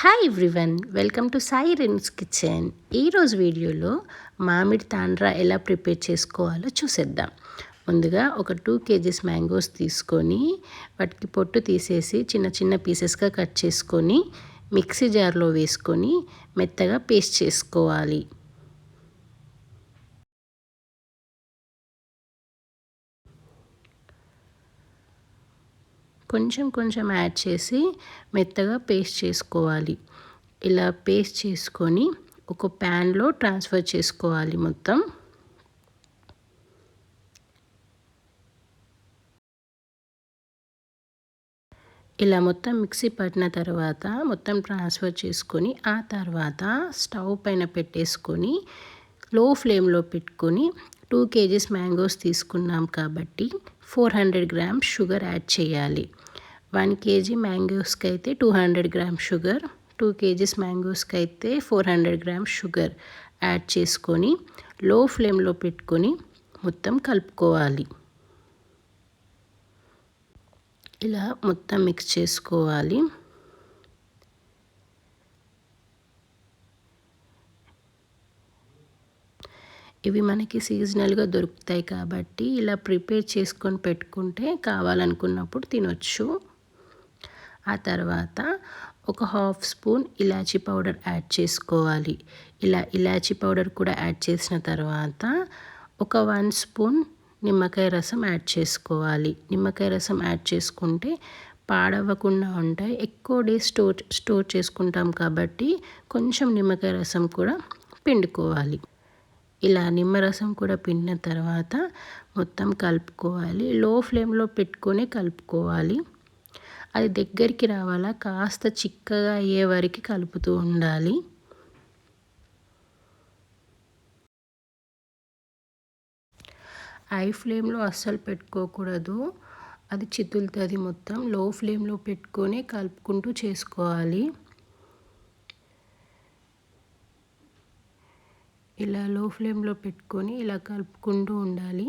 Hi everyone welcome to Sai Reigns kitchen ఈరోజు వీడియోలో మామిడి తాండ్రా ఎలా ప్రిపేర్ చేసుకోవాలో చూసేద్దాం. ముందుగా ఒక టూ కేజీస్ మ్యాంగోస్ తీసుకొని వాటికి పొట్టు తీసేసి చిన్న చిన్న పీసెస్గా కట్ చేసుకొని మిక్సీ జార్లో వేసుకొని మెత్తగా పేస్ట్ చేసుకోవాలి. కొంచెం కొంచెం యాడ్ చేసి మెత్తగా పేస్ట్ చేసుకోవాలి. ఇలా పేస్ట్ చేసుకొని ఒక ప్యాన్లో ట్రాన్స్ఫర్ చేసుకోవాలి మొత్తం. ఇలా మొత్తం మిక్సీ పట్టిన తర్వాత మొత్తం ట్రాన్స్ఫర్ చేసుకొని ఆ తర్వాత స్టవ్ పైన పెట్టేసుకొని లో ఫ్లేమ్లో పెట్టుకొని టూ కేజీస్ మ్యాంగోస్ తీసుకున్నాం కాబట్టి four hundred grams sugar add చేయాలి. వన్ కేజీ మ్యాంగోస్కి అయితే two hundred grams sugar two KGs మ్యాంగోస్కి అయితే four hundred grams sugar add చేసుకొని లో ఫ్లేమ్లో పెట్టుకొని మొత్తం కలుపుకోవాలి. ఇలా మొత్తం మిక్స్ చేసుకోవాలి. ఇవి మనకి సీజనల్గా దొరుకుతాయి కాబట్టి ఇలా ప్రిపేర్ చేసుకొని పెట్టుకుంటే కావాలనుకున్నప్పుడు తినొచ్చు. ఆ తర్వాత ఒక హాఫ్ స్పూన్ ఇలాచీ పౌడర్ యాడ్ చేసుకోవాలి. ఇలా ఇలాచీ పౌడర్ కూడా యాడ్ చేసిన తర్వాత ఒక వన్ స్పూన్ నిమ్మకాయ రసం యాడ్ చేసుకోవాలి. నిమ్మకాయ రసం యాడ్ చేసుకుంటే పాడవ్వకుండా ఉంటాయి. ఎక్కువ డేస్ స్టోర్ స్టోర్ చేసుకుంటాం కాబట్టి కొంచెం నిమ్మకాయ రసం కూడా పిండుకోవాలి. ఇలా నిమ్మరసం కూడా పిండిన తర్వాత మొత్తం కలుపుకోవాలి. లో ఫ్లేమ్లో పెట్టుకొని కలుపుకోవాలి. అది దగ్గరికి రావాలా? కాస్త చిక్కగా అయ్యే వరకు కలుపుతూ ఉండాలి. ఐ ఫ్లేమ్లో అస్సలు పెట్టుకోకూడదు. అది చితులుతుంది మొత్తం. లో ఫ్లేమ్లో పెట్టుకొని కలుపుకుంటూ చేసుకోవాలి. ఇలా లో ఫ్లేమ్లో పెట్టుకొని ఇలా కలుపుకుంటూ ఉండాలి.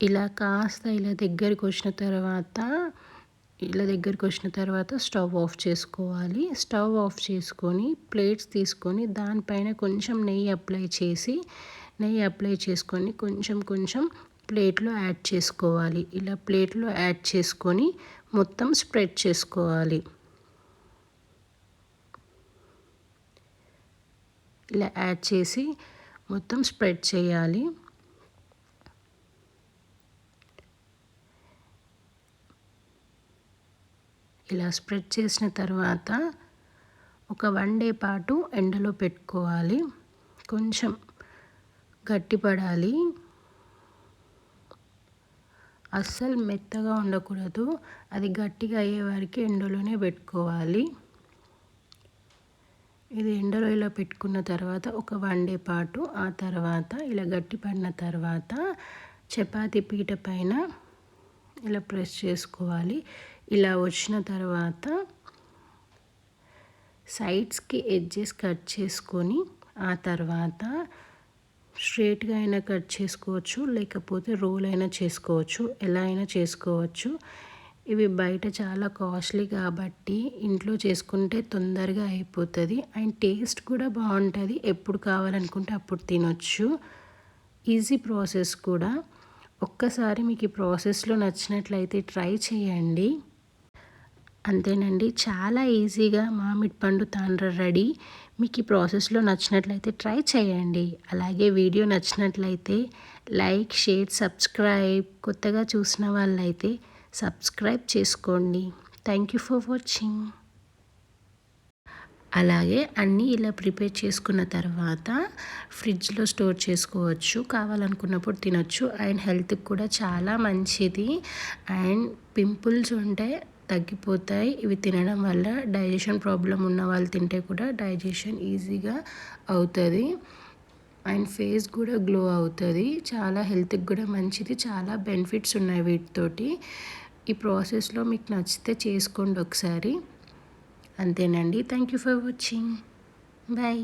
ఇలా కాస్త ఇలా దగ్గరికి వచ్చిన తర్వాత ఇలా దగ్గరికి వచ్చిన తర్వాత స్టవ్ ఆఫ్ చేసుకోవాలి. స్టవ్ ఆఫ్ చేసుకొని ప్లేట్స్ తీసుకొని దానిపైన కొంచెం నెయ్యి అప్లై చేసి నెయ్యి అప్లై చేసుకొని కొంచెం కొంచెం ప్లేట్లో యాడ్ చేసుకోవాలి. ఇలా ప్లేట్లో యాడ్ చేసుకొని మొత్తం స్ప్రెడ్ చేసుకోవాలి. ఇలా యాడ్ చేసి మొత్తం స్ప్రెడ్ చేయాలి. ఇలా స్ప్రెడ్ చేసిన తర్వాత ఒక వన్ డే పాటు ఎండలో పెట్టుకోవాలి. కొంచెం గట్టిపడాలి అస్సలు మెత్తగా ఉండకూడదు. అది గట్టిగా అయ్యే వరకు ఎండలోనే పెట్టుకోవాలి. ఇది ఎండలో ఇలా పెట్టుకున్న తర్వాత ఒక వన్ డే పాటు ఆ తర్వాత ఇలా గట్టి పడిన తర్వాత చపాతీ పీట పైన ఇలా ప్రెస్ చేసుకోవాలి. ఇలా వచ్చిన తర్వాత సైడ్స్కి ఎడ్జెస్ కట్ చేసుకొని ఆ తర్వాత స్ట్రేట్గా అయినా కట్ చేసుకోవచ్చు లేకపోతే రోల్ అయినా చేసుకోవచ్చు ఎలా అయినా చేసుకోవచ్చు. ఇవి బయట చాలా కాస్ట్లీ కాబట్టి ఇంట్లో చేసుకుంటే తొందరగా అయిపోతుంది. అండ్ టేస్ట్ కూడా బాగుంటుంది. ఎప్పుడు కావాలనుకుంటే అప్పుడు తినొచ్చు. ఈజీ ప్రాసెస్ కూడా. ఒక్కసారి మీకు ఈ ప్రాసెస్లో నచ్చినట్లయితే ట్రై చేయండి. అంతేనండి. చాలా ఈజీగా మామిడి పండు తాండ్ర రెడీ. మీకు ఈ ప్రాసెస్లో నచ్చినట్లయితే ట్రై చేయండి. అలాగే వీడియో నచ్చినట్లయితే లైక్ షేర్ సబ్స్క్రైబ్ కొత్తగా చూసిన వాళ్ళైతే సబ్స్క్రైబ్ చేసుకోండి. Thank you for watching. అలాగే అన్నీ ఇలా ప్రిపేర్ చేసుకున్న తర్వాత ఫ్రిడ్జ్లో స్టోర్ చేసుకోవచ్చు. కావాలనుకున్నప్పుడు తినొచ్చు. అండ్ హెల్త్కి కూడా చాలా మంచిది. అండ్ పింపుల్స్ ఉంటే తగ్గిపోతాయి. ఇవి తినడం వల్ల డైజెషన్ ప్రాబ్లం ఉన్న వాళ్ళు తింటే కూడా డైజెషన్ ఈజీగా అవుతుంది. అండ్ ఫేస్ కూడా గ్లో అవుతుంది. చాలా హెల్త్కి కూడా మంచిది. చాలా బెనిఫిట్స్ ఉన్నాయి వీటితోటి. ఈ ప్రాసెస్లో మీకు నచ్చితే చేసుకోండి ఒకసారి. అంతేనండి. Thank you for watching. Bye.